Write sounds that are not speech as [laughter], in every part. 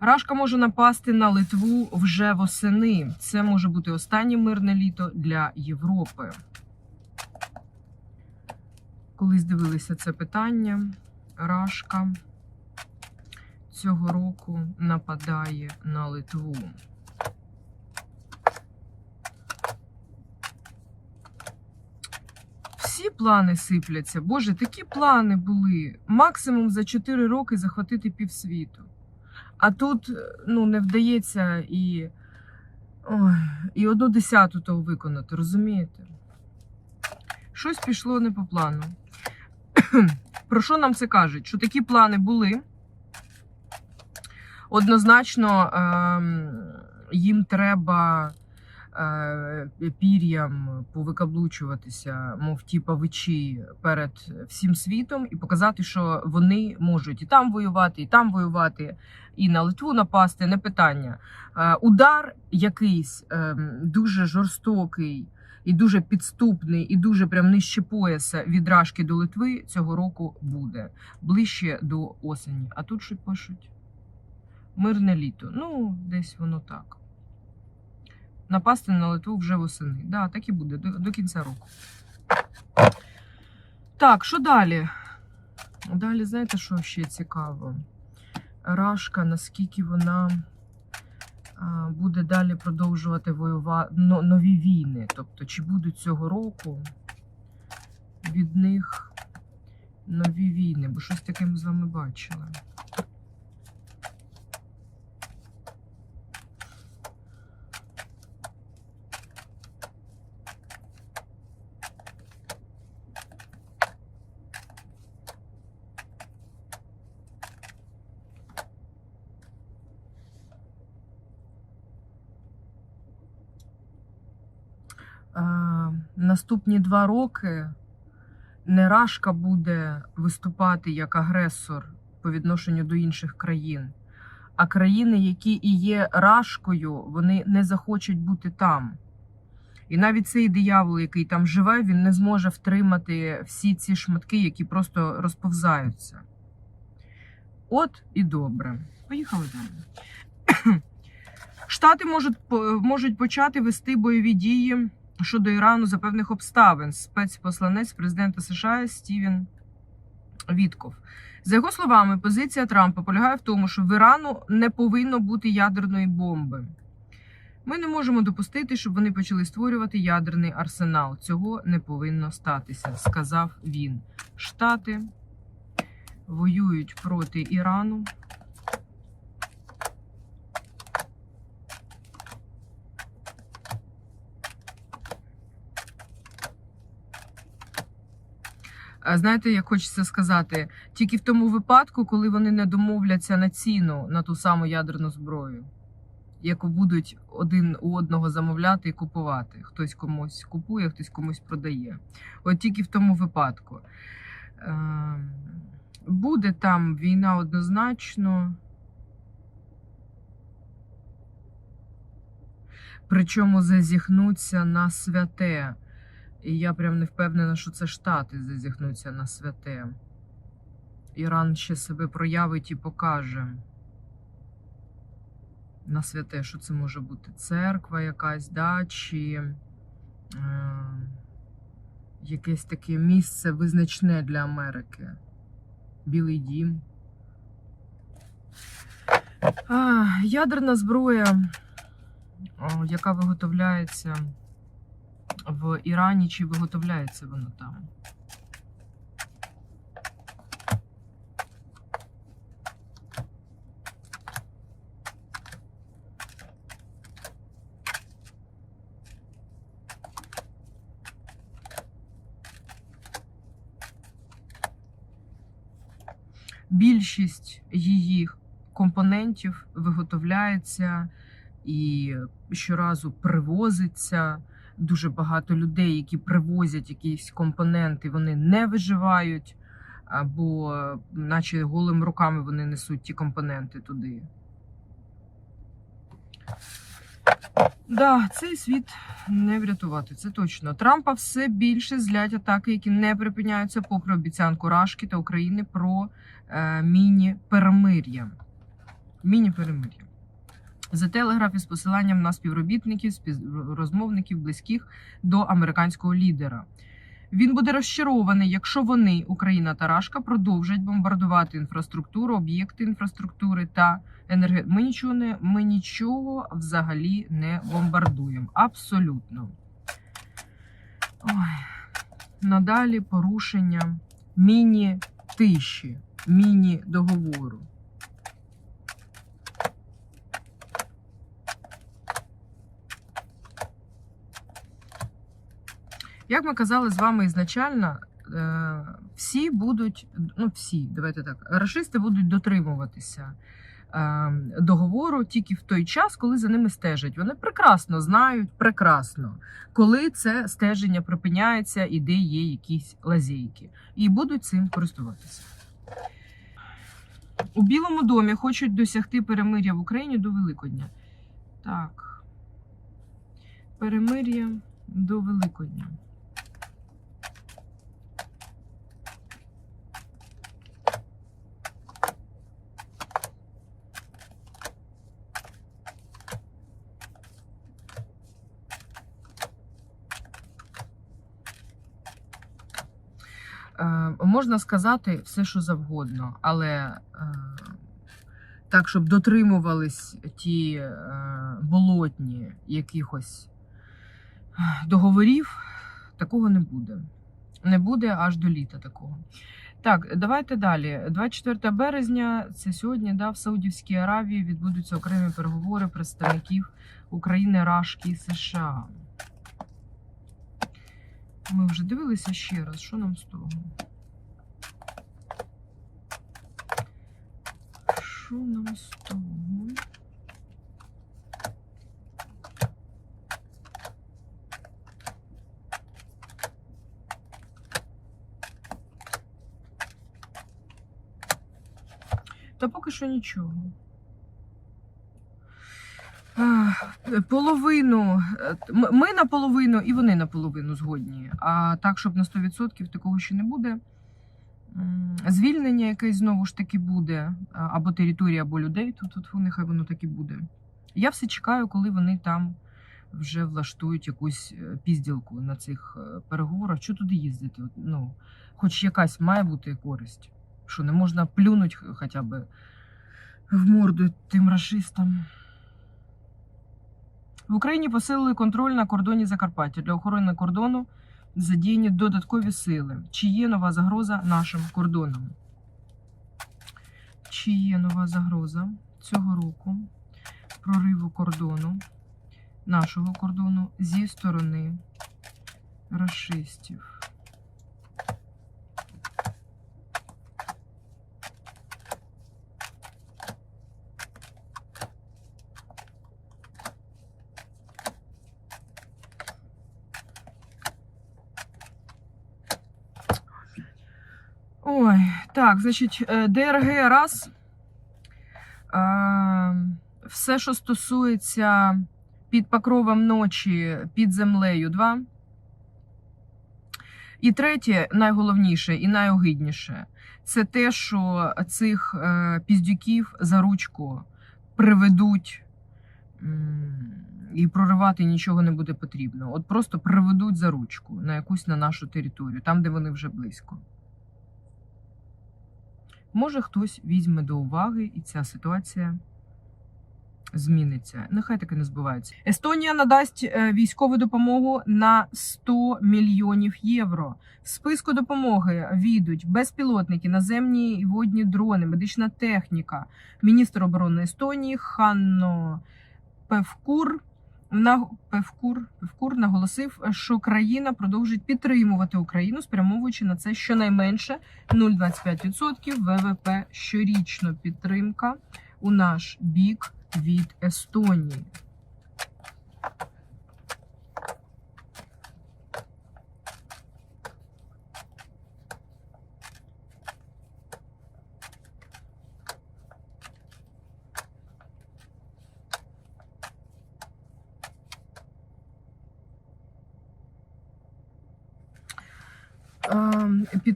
Рашка може напасти на Литву вже восени. Це може бути останнє мирне літо для Європи. Колись дивилися це питання. Рашка цього року нападає на Литву. Всі плани сипляться. Боже, такі плани були. Максимум за 4 роки захватити півсвіту. А тут е, ну, не вдається і, ой, і одну десяту того виконати, розумієте? Щось пішло не по плану. [clears throat] Про що нам це кажуть? Що такі плани були? Однозначно ем, їм треба е, пір'ям повикаблучуватися, мов ті павичі перед всім світом, і показати, що вони можуть і там воювати, і там воювати, і на Литву напасти, не питання. Е, удар якийсь ем, дуже жорстокий. І дуже підступний, і дуже прям нижче пояса від Рашки до Литви цього року буде ближче до осені. А тут що пишуть? Мирне літо. Ну, десь воно так. Напасти на Литву вже восени. Да, так і буде до, до кінця року. Так, що далі? Далі, знаєте, що ще цікаво? Рашка, наскільки вона буде далі продовжувати воювати нові війни. Тобто, чи будуть цього року від них нові війни? Бо щось таке ми з вами бачили. Наступні два роки не Рашка буде виступати як агресор по відношенню до інших країн, а країни, які і є Рашкою, вони не захочуть бути там. І навіть цей диявол, який там живе, він не зможе втримати всі ці шматки, які просто розповзаються. От і добре. Поїхали далі. Штати можуть, можуть почати вести бойові дії щодо Ірану за певних обставин. Спецпосланець президента США Стівен Вітков. За його словами, позиція Трампа полягає в тому, що в Ірану не повинно бути ядерної бомби. Ми не можемо допустити, щоб вони почали створювати ядерний арсенал. Цього не повинно статися, сказав він. Штати воюють проти Ірану. Знаєте, як хочеться сказати, тільки в тому випадку, коли вони не домовляться на ціну на ту саму ядерну зброю, яку будуть один у одного замовляти і купувати. Хтось комусь купує, хтось комусь продає. От тільки в тому випадку. Ем, Буде там війна однозначно. Причому зазіхнуться на святе. І я прям не впевнена, що це Штати зазіхнуться на святе. Іран ще себе проявить і покаже. На святе, що це може бути церква якась, да, чи е, якесь таке місце визначне для Америки. Білий дім. А, ядерна зброя, яка виготовляється в Ірані, чи виготовляється вона там? Більшість її компонентів виготовляється і щоразу привозиться. Дуже багато людей, які привозять якісь компоненти, вони не виживають, або наче голими руками вони несуть ті компоненти туди. Да, цей світ не врятувати, це точно. Трампа все більше злять атаки, які не припиняються, попри обіцянку Рашки та України про е, міні-перемир'я. Міні-перемир'я. За телеграф із посиланням на співробітників, співрозмовників, близьких до американського лідера. Він буде розчарований, якщо вони, Україна та Рашка, продовжать бомбардувати інфраструктуру, об'єкти інфраструктури та енергетику. Ми нічого не ми нічого взагалі не бомбардуємо. Абсолютно. Ой. Надалі порушення міні-тиші, міні-договору. Як ми казали з вами ізначально, е, всі будуть, ну всі, давайте так, рашисти будуть дотримуватися е, договору тільки в той час, коли за ними стежать. Вони прекрасно знають, прекрасно, коли це стеження припиняється і де є якісь лазейки, і будуть цим користуватися. У Білому домі хочуть досягти перемир'я в Україні до Великодня. Так. Перемир'я до Великодня. Можна сказати все, що завгодно, але е, так, щоб дотримувались ті е, болотні якихось договорів, такого не буде. Не буде аж до літа такого. Так, давайте далі. 24 березня, це сьогодні, да, в Саудівській Аравії відбудуться окремі переговори представників України, Рашки і США. Ми вже дивилися ще раз, що нам з того? Що нам з того? Та поки що нічого. Половину. е, Ми наполовину і вони наполовину згодні. А так, щоб на 100% такого ще не буде. Звільнення якесь знову ж таки буде, або територія, або людей. Тут, тут нехай воно так і буде. Я все чекаю, коли вони там вже влаштують якусь е, пізділку на цих е, переговорах. Що туди їздити? Ну, хоч якась має бути користь. Що не можна плюнути хоча б в морду тим рашистам. В Україні посилили контроль на кордоні Закарпаття. Для охорони кордону задіяні додаткові сили. Чи є нова загроза нашим кордонам? Чи є нова загроза цього року прориву кордону, нашого кордону зі сторони расистів? Ой, так, значить, е, ДРГ раз. Е, Все, що стосується під покровом ночі, під землею, два. І третє, найголовніше і найогидніше, це те, що цих е, піздюків за ручку приведуть і проривати нічого не буде потрібно. От просто приведуть за ручку на якусь на нашу територію, там, де вони вже близько. Може, хтось візьме до уваги, і ця ситуація зміниться. Нехай таки не збувається. Естонія надасть е, військову допомогу на 100 мільйонів євро. В списку допомоги війдуть безпілотники, наземні і водні дрони, медична техніка. Міністр оборони Естонії Ханно Певкур. На Певкур, Певкур наголосив, що країна продовжить підтримувати Україну, спрямовуючи на це щонайменше 0,25% ВВП щорічно підтримка у наш бік від Естонії.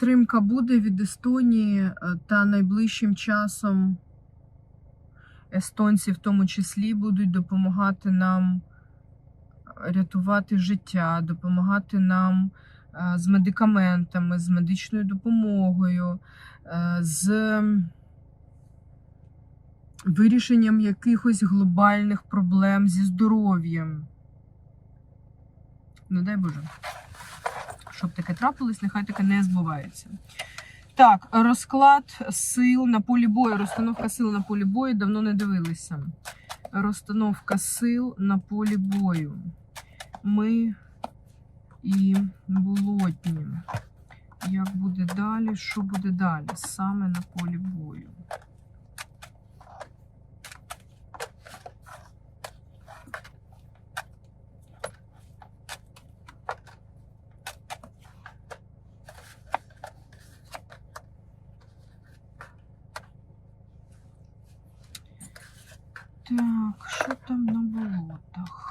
Підтримка буде від Естонії е, та найближчим часом естонці в тому числі будуть допомагати нам рятувати життя, допомагати нам е, з медикаментами, з медичною допомогою, е, з вирішенням якихось глобальних проблем зі здоров'ям. Не дай Боже. Щоб таке трапилось, нехай таке не збувається. Так, розклад сил на полі бою, розстановка сил на полі бою давно не дивилися. Розстановка сил на полі бою. Ми і болотні. Як буде далі? Що буде далі? Саме на полі бою. Так, що там на болотах?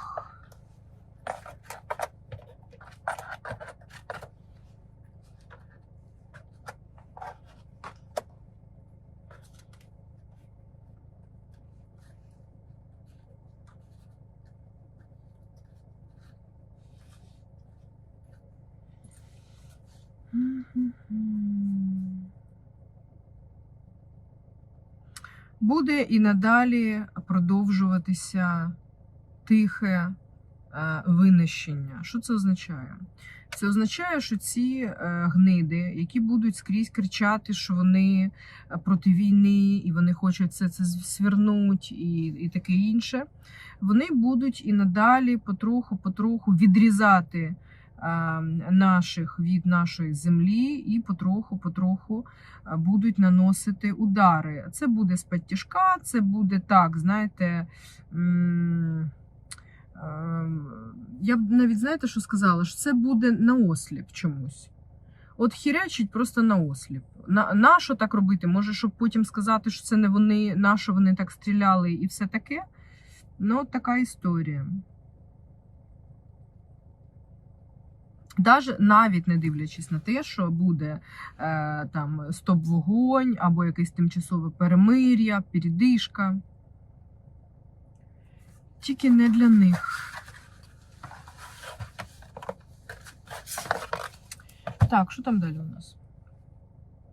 Буде і надалі продовжуватися тихе е, винищення. Що це означає? Це означає, що ці е, гниди, які будуть скрізь кричати, що вони е, проти війни і вони хочуть це, це свернуть і, і таке інше, вони будуть і надалі потроху-потроху відрізати наших від нашої землі і потроху-потроху е, будуть наносити удари. Це буде з-під це буде так, знаєте. ем, Я б навіть знаєте, що сказала, що це буде наосліп чомусь. От хірячить просто наосліп. На, на так робити? Може, щоб потім сказати, що це не вони, на що вони так стріляли і все таке. Ну, от така історія. Даже навіть не дивлячись на те, що буде е, там стоп-вогонь або якесь тимчасове перемир'я, передишка. Тільки не для них. Так, що там далі у нас?